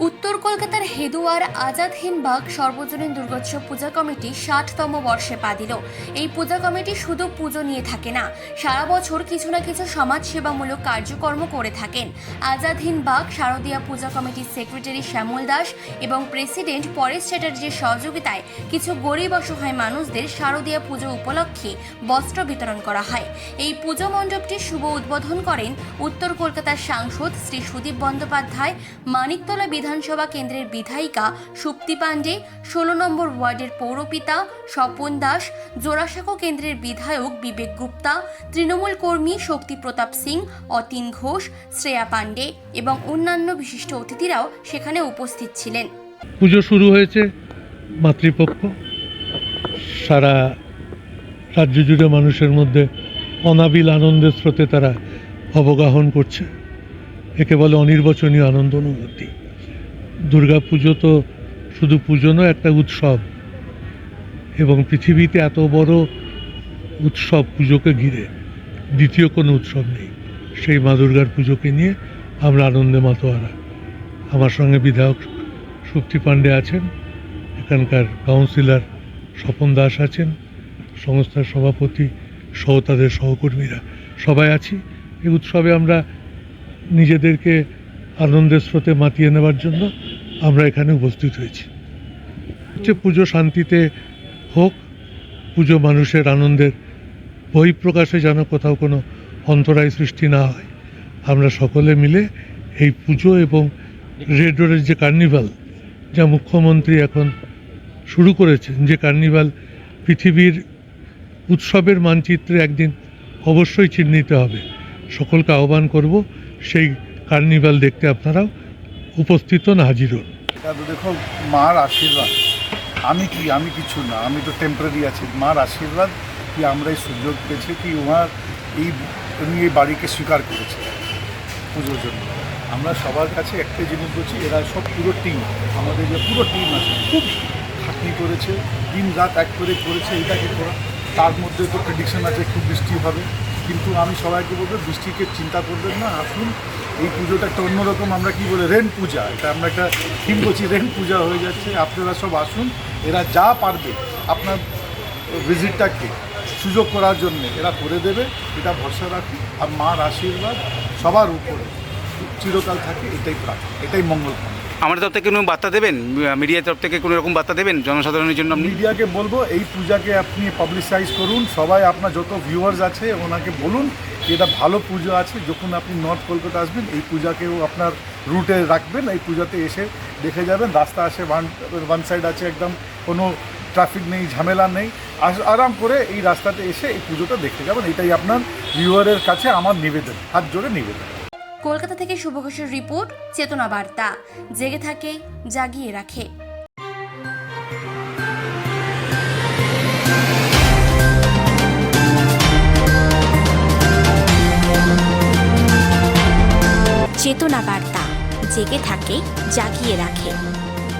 উত্তর কলকাতার হেদুয়ার আজাদ হিন্দ বাগ সর্বজনীন দুর্গোৎসব পূজা কমিটি ষাটতম বর্ষে পা দিল। এই পূজা কমিটি শুধু পুজো নিয়ে থাকে না, সারা বছর কিছু না কিছু সমাজ সেবামূলক কার্যকর্ম করে থাকেন। আজাদ হিন্দ বাগ শারদীয়া পূজা কমিটির সেক্রেটারি শ্যামল দাস এবং প্রেসিডেন্ট পরেশ চ্যাটার্জির সহযোগিতায় কিছু গরিব অসহায় মানুষদের শারদীয়া পুজো উপলক্ষে বস্ত্র বিতরণ করা হয়। এই পুজো মণ্ডপটির শুভ উদ্বোধন করেন উত্তর কলকাতার সাংসদ শ্রী সুদীপ বন্দ্যোপাধ্যায়, মানিকতলা বিধানসভা কেন্দ্রের বিধায়িকা সুপ্তি পাণ্ডে, ষোলো নম্বর ওয়ার্ডের পৌরপিতা স্বপন দাস, জোড়াসাঁকো কেন্দ্রের বিধায়ক বিবেক গুপ্তা, তৃণমূল কর্মী শক্তি প্রতাপ সিং, অতীন ঘোষ, শ্রেয়া পাণ্ডে এবং অন্যান্য বিশিষ্ট অতিথিরাও সেখানে উপস্থিত ছিলেন। পুজো শুরু হয়েছে মাতৃপক্ষ। সারা রাজ্য জুড়ে মানুষের মধ্যে অনাবিল আনন্দের স্রোতে তারা অবগাহন করছে। একে বলে অনির্বচনীয় আনন্দ অনুভূতি। দুর্গা পুজো তো শুধু পুজো নয়, একটা উৎসব। এবং পৃথিবীতে এত বড় উৎসব পুজোকে ঘিরে দ্বিতীয় কোনো উৎসব নেই। সেই মা দুর্গার পুজোকে নিয়ে আমরা আনন্দে মাতোয়ারা। আমার সঙ্গে বিধায়ক সুপ্তি পাণ্ডে আছেন, এখানকার কাউন্সিলর স্বপন দাস আছেন, সংস্থার সভাপতি সহ তাদের সহকর্মীরা। সবাই আছি। এই উৎসবে আমরা নিজেদেরকে আনন্দের স্রোতে মাতিয়ে নেওয়ার জন্য আমরা এখানে উপস্থিত হয়েছি। হচ্ছে পুজো শান্তিতে হোক, পুজো মানুষের আনন্দের বহিঃপ্রকাশে যেন কোথাও কোনো অন্তরায় সৃষ্টি না হয়, আমরা সকলে মিলে এই পুজো এবং রেড রোডের যে কার্নিভাল যা মুখ্যমন্ত্রী এখন শুরু করেছেন, যে কার্নিভাল পৃথিবীর উৎসবের মানচিত্রে একদিন অবশ্যই চিহ্নিত হবে। সকলকে আহ্বান করব, সেই কার্নিভাল দেখতে আপনারাও উপস্থিত হন এটা তো দেখো, মার আশীর্বাদ। আমি কি? আমি কিছু না। আমি তো টেম্পোরারি আছি। মার আশীর্বাদ কি আমরা এই সুযোগ পেয়েছি, কি ওনার এই উনি এই বাড়িকে স্বীকার করেছে পুজোর জন্য। আমরা সবার কাছে একটাই জিনিস বলছি, এরা সব পুরো টিম আমাদের যে পুরো টিম আছে, খুব খাটনি করেছে। দিন রাত এক করে করেছে এটাকে করা? তার মধ্যে তো প্রেডিকশন আছে, খুব বৃষ্টি হবে। কিন্তু আমি সবাইকে বলব, বৃষ্টিকে চিন্তা করবেন না, আসুন, এই পুজোটা একটা অন্যরকম আমরা কি বলে রেন পূজা, এটা আমরা একটা থিম বলছি রেন পূজা হয়ে যাচ্ছে, আপনারা সব আসুন, এরা যা পারবে, আপনার ভিজিটটাকে সুযোগ করার জন্য এরা করে দেবে, এটা ভরসা রাখি আর মার আশীর্বাদ সবার উপরে, চিরকাল থাকে, এটাই প্রার্থনা, এটাই মঙ্গল আমার তরফ থেকে কোনো বার্তা দেবেন? মিডিয়ার তরফ থেকে কোনো রকম বার্তা দেবেন জনসাধারণের জন্য মিডিয়াকে বলব, এই পূজাকে আপনি পাবলিসাইজ করুন। সবাই আপনার যত ভিউয়ার্স আছে, ওনাকে বলুন এটা ভালো পুজো আছে। যখন আপনি নর্থ কলকাতা আসবেন, এই পূজাকেও আপনার রুটে রাখবেন। এই পূজাতে এসে দেখে যাবেন। রাস্তা আছে ওয়ান ওয়ান সাইড আছে একদম। কোনো ট্রাফিক নেই, ঝামেলা নেই। আরাম করে এই রাস্তাতে এসে এই পুজোটা দেখতে যাবেন। এটাই আপনার ভিউয়ারের কাছে আমার নিবেদন। হাত জোড়ে নিবেদন। কলকাতা থেকে শুভ ঘোষের রিপোর্ট, চেতনা বার্তা। জেগে থাকে, জাগিয়ে রাখে। চেতনা বার্তা। জেগে থাকে, জাগিয়ে রাখে।